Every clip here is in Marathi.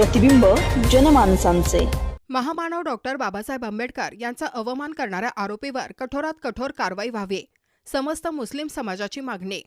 प्रतिबिंब जनमानसांचे. महामानव डॉक्टर बाबासाहेब आंबेडकर यांचा अवमान करणाऱ्या आरोपीवर कठोरात कठोर कारवाई व्हावी समस्त मुस्लिम समाजाची मागणी.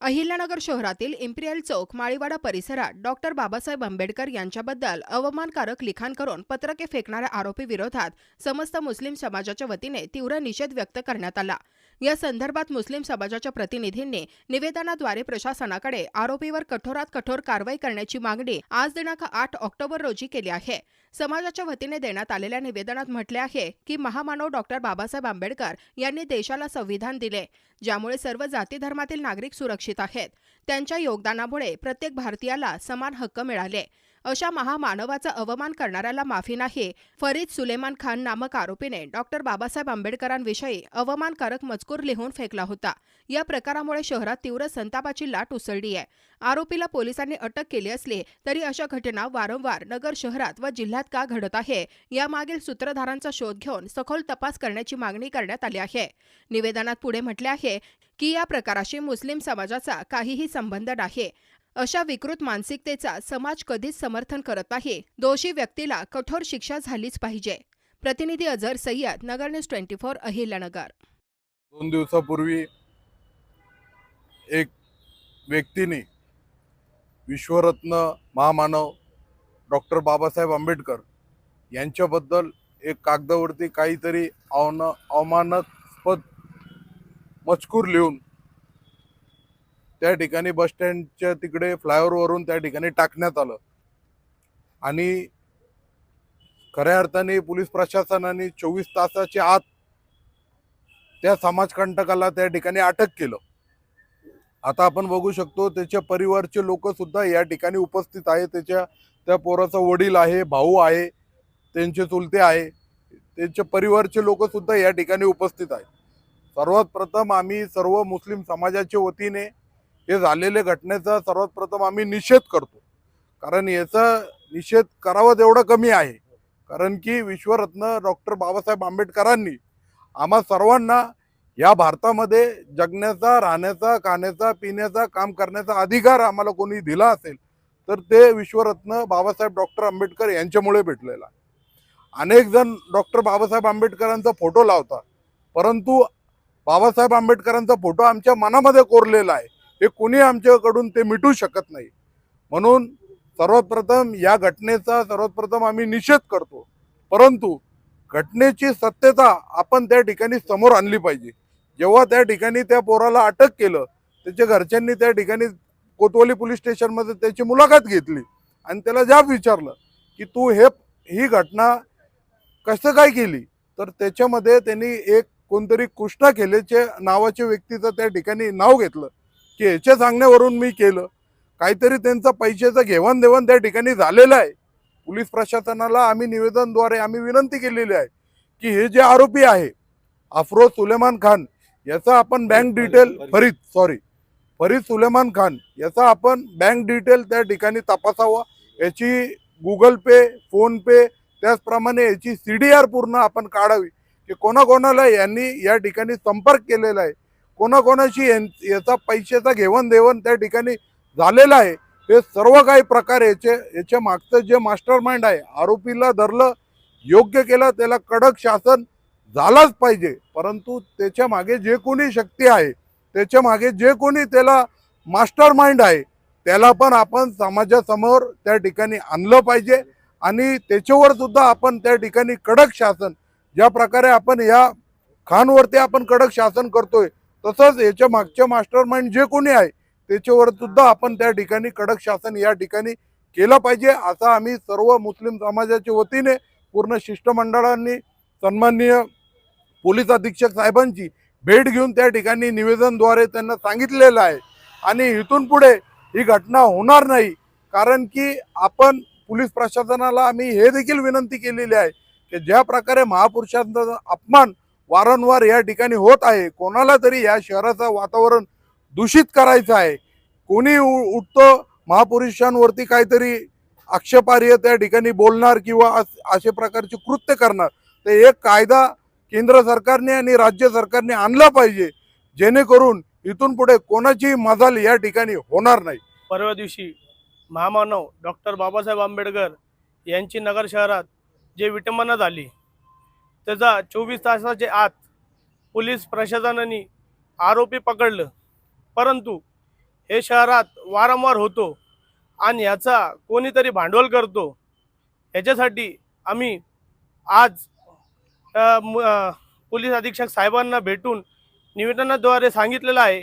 अहिल्यानगर शहरातील इम्पिरियल चौक माळीवाडा परिसरात डॉक्टर बाबासाहेब आंबेडकर यांच्याबद्दल अवमानकारक लिखाण करून पत्रके फेकणाऱ्या आरोपी विरोधात समस्त मुस्लिम समाजाच्या वतीने तीव्र निषेध व्यक्त करण्यात आला. या संदर्भात मुस्लिम समाजाच्या प्रतिनिधींनी निवेदनाद्वारे प्रशासनाकडे आरोपीवर कठोरात कठोर कारवाई करण्याची मागणी आज दिनांक आठ ऑक्टोबर रोजी केली आहे. समाजाच्या वतीने देण्यात आलेल्या निवेदनात म्हटले आहे की महामानव डॉक्टर बाबासाहेब आंबेडकर यांनी देशाला संविधान दिले ज्यामुळे सर्व जाती धर्मातील नागरिक सुरक्षित आहेत. त्यांच्या योगदानामुळे प्रत्येक भारतीयाला समान हक्क मिळाले. अशा महामानवाचा अवमान करणाऱ्याला माफी नाही फरीद सुलेमान खान नामक आरोपीने डॉक्टर बाबासाहेब आंबेडकरांविषयी अवमानकारक मजकूर लिहून फेकला होता. या प्रकारामुळे शहरात तीव्र संतापाची लाट उसळली आहे आरोपीला पोलिसांनी अटक केली असली तरी अशा घटना वारंवार नगर शहरात व जिल्ह्यात का घडत आहे यामागील सूत्रधारांचा शोध घेऊन सखोल तपास करण्याची मागणी करण्यात आली आहे. निवेदनात पुढे म्हटले आहे की या प्रकाराशी मुस्लिम समाजाचा काहीही संबंध नाही. अशा विकृत मानसिकतेचा समाज कधीच समर्थन करत नाही. दोषी व्यक्तीला कठोर शिक्षा झालीच पाहिजे. प्रतिनिधी Azhar Sayyad Nagar news twenty four Ahilyanagar. दोन दिवसापूर्वी एक व्यक्तीने विश्वरत्न महामानव डॉक्टर बाबासाहेब आंबेडकर यांच्याबद्दल एक कागदावरती काहीतरी अवन अवमानास्पद मजकूर लिहून त्या ठिकाणी बसस्टँडच्या तिकडे फ्लायओव्हरवरून त्या ठिकाणी टाकण्यात आलं. आणि खऱ्या अर्थाने पोलीस प्रशासनाने चोवीस तासाच्या आत त्या समाजकंटकाला त्या ठिकाणी अटक केलं. आता आपण बघू शकतो त्याच्या परिवारचे लोक सुद्धा या ठिकाणी उपस्थित आहे त्याच्या त्या पोराचा वडील आहे भाऊ आहे त्यांचे चुलते आहे. त्यांच्या परिवारचे लोक सुद्धा या ठिकाणी उपस्थित आहेत. सर्वात प्रथम आम्ही सर्व मुस्लिम समाजाच्या वतीने हे झालेल्या घटनेचा सर्वात प्रथम आम्ही निषेध करतो. कारण याचा निषेध करावा तेवढा कमी आहे. कारण की विश्वरत्न डॉक्टर बाबासाहेब आंबेडकरांनी आम्हा सर्वांना या भारतामध्ये जगण्याचा राहण्याचा खाण्याचा पिण्याचा काम करण्याचा अधिकार आम्हाला कोणी दिला असेल तर ते विश्वरत्न बाबासाहेब डॉक्टर आंबेडकर यांच्यामुळे भेटलेला. आहे अनेक जण डॉक्टर बाबासाहेब आंबेडकरांचा फोटो लावतात परंतु बाबासाहेब आंबेडकरांचा फोटो आमच्या मनामध्ये कोरलेला आहे. हे कोणी आमच्याकडून ते मिटू शकत नाही. म्हणून सर्वात प्रथम या घटनेचा सर्वात प्रथम आम्ही निषेध करतो. परंतु घटनेची सत्यता आपण त्या ठिकाणी समोर आणली पाहिजे. जेव्हा त्या ठिकाणी त्या पोराला अटक केलं त्याच्या घरच्यांनी त्या ठिकाणी कोतवाली पोलीस स्टेशनमध्ये त्याची मुलाखत घेतली आणि त्याला जाब विचारलं की तू हे ही घटना कसं काय केली? तर त्याच्यामध्ये त्यांनी एक कोणतरी कृष्णा केलेचे नावाच्या व्यक्तीचं त्या ठिकाणी नाव घेतलं. की ह्याच्या सांगण्यावरून मी केलं. काहीतरी त्यांचा पैशाचं घेवाणदेवाण त्या ठिकाणी झालेलं आहे. पोलीस प्रशासनाला आम्ही निवेदनद्वारे आम्ही विनंती केलेली आहे की हे जे आरोपी आहे अफरोज सुलेमान खान याचा आपण bank detail Farid sorry Farid Suleman Khan याचा आपण बँक डिटेल त्या ठिकाणी तपासावा. याची गुगल पे फोन पे त्याचप्रमाणे याची सी डी आर पूर्ण आपण काढावी. की कोणाकोणाला यांनी या ठिकाणी संपर्क केलेला आहे. कोणाकोणाशी याचा पैशाचा घेवण देवण त्या ठिकाणी झालेलं आहे. हे सर्व काही प्रकार याचे याच्या मागचं जे मास्टर माइंड आहे आरोपीला धरलं योग्य केलं त्याला कडक शासन झालाच पाहिजे. परंतु त्याच्यामागे जे कोणी शक्ती आहे त्याच्यामागे जे कोणी त्याला मास्टर माइंड आहे त्याला पण आपण समाजासमोर त्या ठिकाणी आणलं पाहिजे. आणि त्याच्यावर सुद्धा आपण त्या ठिकाणी कडक शासन ज्या प्रकारे आपण या खानवरती आपण कडक शासन करतोय तसंच याच्या मागच्या मास्टर माइंड जे कोणी आहे त्याच्यावर सुद्धा आपण त्या ठिकाणी कडक शासन या ठिकाणी केलं पाहिजे असं आम्ही सर्व मुस्लिम समाजाच्या वतीने पूर्ण शिष्टमंडळांनी सन्माननीय पोलीस अधीक्षक साहेबांची भेट घेऊन त्या ठिकाणी निवेदनद्वारे त्यांना सांगितलेलं आहे. आणि इथून पुढे ही घटना होणार नाही कारण की आपण पोलीस प्रशासनाला आम्ही हे देखील विनंती केलेली आहे की ज्या प्रकारे महापुरुषांचा अपमान वारंवार या ठिकाणी होत आहे. कोणाला तरी या शहराचं वातावरण दूषित करायचं आहे. कोणी उ- उठतो महापुरुषांवरती काहीतरी आक्षेपार्ह त्या ठिकाणी बोलणार किंवा अस- असे प्रकारचे कृत्य करणार. तर एक कायदा केंद्र सरकारने आणि राज्य सरकारने आणला पाहिजे. जेणेकरून इथून पुढे कोणाची मजाल या ठिकाणी होणार नाही. परवा दिवशी महामानव डॉक्टर बाबासाहेब आंबेडकर यांची नगर शहरात जे विटंबना झाली त्याचा चोवीस तासाच्या आत पोलीस प्रशासनाने आरोपी पकडलं. परंतु हे शहरात वारंवार होतो आणि याचा कोणीतरी भांडवल करतो. याच्यासाठी आम्ही आज म- पोलीस अधीक्षक साहेबांना भेटून निवेदनाद्वारे सांगितलेलं आहे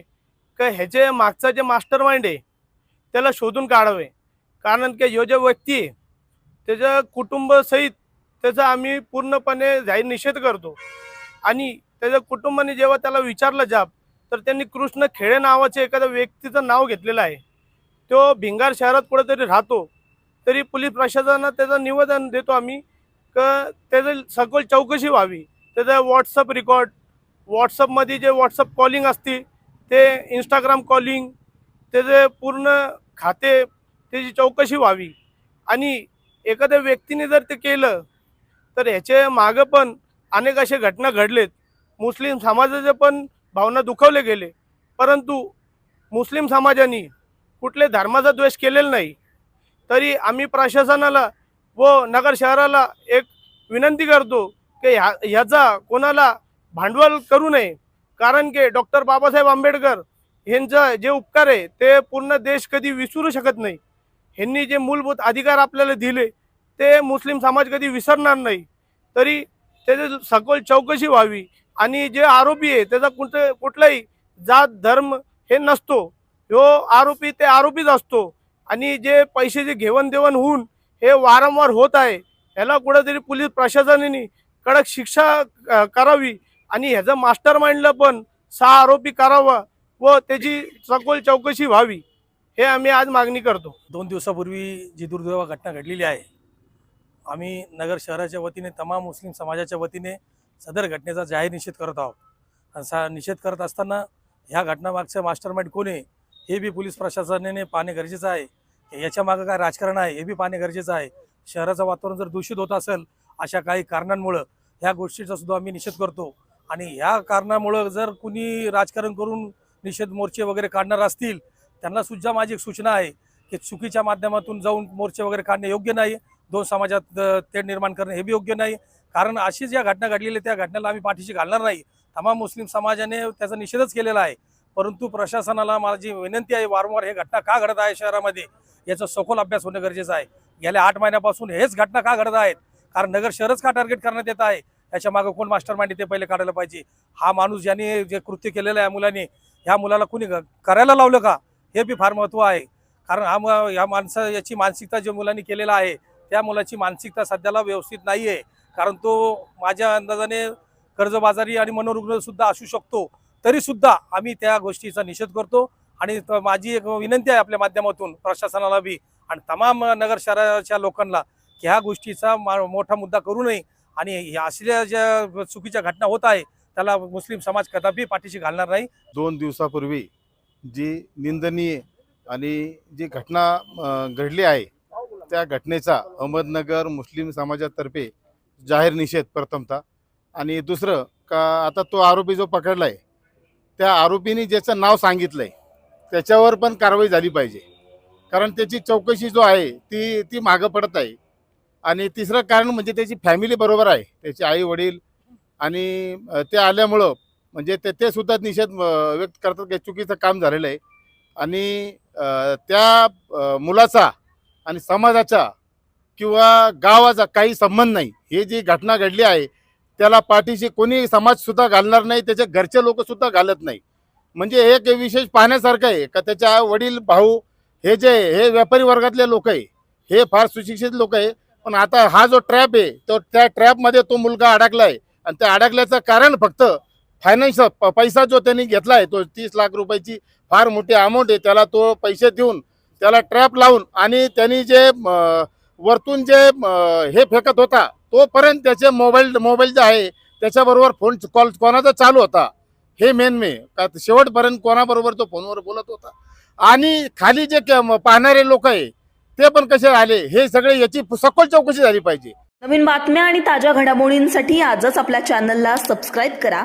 की ह्याचे मागचा जे मास्टर माइंड आहे त्याला शोधून काढावे. कारण की ह्यो जो व्यक्ती आहे त्याच्या कुटुंबसहित त्याचा आम्ही पूर्णपणे जाहीर निषेध करतो. आणि त्याच्या कुटुंबाने जेव्हा त्याला विचारलं जाब तर त्यांनी कृष्ण खेडे नावाचे एखाद्या व्यक्तीचं नाव घेतलेलं आहे. तो भिंगार शहरात कुठेतरी राहतो तरी पोलीस प्रशासनात त्याचं निवेदन देतो आम्ही क त्याचं सखोल चौकशी व्हावी. त्याचं व्हॉट्सअप रेकॉर्ड व्हॉट्सअपमध्ये जे व्हॉट्सअप कॉलिंग असते ते इंस्टाग्राम कॉलिंग त्याचे पूर्ण खाते त्याची चौकशी व्हावी. आणि एखाद्या व्यक्तीने जर ते केलं तर ह्याचे मागं पण अनेक असे घटना घडलेत. मुस्लिम समाजाचे पण भावना दुखावले गेले. परंतु मुस्लिम समाजाने कुठले धर्माचा द्वेष केलेला नाही. तरी आम्ही प्रशासनाला व नगर शहराला एक विनंती करतो की ह्या ह्याचा कोणाला भांडवल करू नये. कारण की डॉक्टर बाबासाहेब आंबेडकर यांचं जे उपकार आहे ते पूर्ण देश कधी विसरू शकत नाही. ह्यांनी जे मूलभूत अधिकार आपल्याला दिले ते मुस्लिम समाज कधी विसरणार नाही. तरी त्याची सखोल चौकशी व्हावी. आणि जे आरोपी आहे त्याचा कुठं कुठलाही जात धर्म हे नसतो. ह्यो आरोपी ते आरोपीच असतो. आणि जे पैशाचे घेवण देवण होऊन हे वारंवार होत आहे ह्याला कुठंतरी पोलीस प्रशासनाने कडक शिक्षा करावी. आणि ह्याचं मास्टर माइंडला पण सहा आरोपी करावा व त्याची सखोल चौकशी व्हावी. हे आम्ही आज मागणी करतो. दोन दिवसापूर्वी जी दुर्दैवा घटना घडलेली आहे आम्ही नगर शहराच्या वतीने तमाम मुस्लिम समाजाच्या वतीने सदर घटनेचा जाहीर निषेध करत आहोत. आणि सा निषेध करत असताना ह्या घटनामागचं मास्टरमाइंड कोण आहे हे बी पोलीस प्रशासनाने पाहणे गरजेचं आहे. याच्या मागं काय राजकारण आहे हे बी पाहणे गरजेचं आहे. शहराचं वातावरण जर दूषित होत असेल अशा काही कारणांमुळं ह्या गोष्टीचा सुद्धा आम्ही निषेध करतो. आणि ह्या कारणामुळं जर कुणी राजकारण करून निषेध मोर्चे वगैरे काढणार असतील त्यांना सुद्धा माझी एक सूचना आहे की चुकीच्या माध्यमातून जाऊन मोर्चे वगैरे काढणे योग्य नाही. दोन समाजात तेढ निर्माण करणे हे बी योग्य नाही. कारण अशी ज्या घटना घडलेली त्या घटनेला आम्ही पाठीशी घालणार नाही. तमाम मुस्लिम समाजाने त्याचा निषेधच केलेला आहे. परंतु प्रशासनाला माझी विनंती आहे वारंवार हे घटना का घडत आहे शहरामध्ये? याचा सखोल अभ्यास होणं गरजेचं आहे. गेल्या आठ महिन्यापासून हेच घटना का घडत आहेत? कारण नगर शहरच का टार्गेट करण्यात येत आहे? याच्या मागं कोण मास्टर माइंड ते पहिले काढायला पाहिजे. हा माणूस ज्याने जे कृत्य केलेलं आहे मुलाने ह्या मुलाला कुणी करायला लावलं का? हे बी फार महत्त्व आहे. कारण हा या माणसं याची मानसिकता जे मुलांनी केलेला आहे त्या मुलाची मानसिकता सध्याला व्यवस्थित नाही आहे कारण तो माझ्या अंदाजाने कर्जबाजारी आणि मनोरुग्णसुद्धा असू शकतो. तरीसुद्धा आम्ही त्या गोष्टीचा निषेध करतो आणि माझी एक विनंती आहे आपल्या माध्यमातून प्रशासनाला बी आणि तमाम नगर शहराच्या लोकांना की ह्या गोष्टीचा मा- मोठा मुद्दा करू नये आणि ह्या असल्या ज्या चुकीच्या घटना होत आहे त्याला मुस्लिम समाज कदापि पाठीशी घालणार नाही. दोन दिवसापूर्वी जी निंदनीय आणि जी घटना घडली आहे त्या घटनेचा अहमदनगर मुस्लिम समाजातर्फे जाहीर निषेध प्रथमतः. आणि दुसरं का आता तो आरोपी जो पकडला आहे त्या आरोपीने ज्याचं नाव सांगितलं आहे त्याच्यावर पण कारवाई झाली पाहिजे. कारण त्याची चौकशी जो आहे ती ती मागं पडत आहे. आणि तिसरं कारण म्हणजे त्याची फॅमिली बरोबर आहे त्याचे आई वडील आणि ते आल्यामुळं म्हणजे ते ते सुद्धा निषेध व्यक्त करतात की चुकीचं काम झालेलं आहे. आणि त्या मुलाचा आणि समाजाचा किंवा गावाचा काही संबंध नाही. हे जी घटना घडली आहे त्याला पाठीशी कोणी समाजसुद्धा घालणार नाही त्याचे घरचे लोकसुद्धा घालत नाही. म्हणजे एक विशेष पाहण्यासारखं आहे का त्याच्या वडील भाऊ हे जे हे व्यापारी वर्गातले लोक आहे हे फार सुशिक्षित लोक आहे. पण आता हा जो ट्रॅप आहे तो त्या ट्रॅपमध्ये तो मुलगा अडकला आहे आणि त्या अडकल्याचं कारण फक्त फायनान्स पैसा जो त्यांनी घेतला आहे तो तीस लाख रुपयाची फार मोठी अमाऊंट आहे त्याला तो पैसे देऊन त्याला ट्रॅप लावून आणि त्यांनी जे वरतून जे हे फेकत होता तोपर्यंत त्याचे मोबाईल मोबाईल जे आहे त्याच्याबरोबर फोन कॉल कोणाचा चालू होता हे मेन मे. का शेवटपर्यंत कोणाबरोबर तो फोनवर बोलत होता. आणि खाली जे पाहणारे लोक आहे ते पण कसे आले हे सगळे याची सखोल चौकशी झाली पाहिजे. नवीन बातम्या आणि ताज्या घडामोडींसाठी आजच आपल्या चॅनलला सबस्क्राईब करा.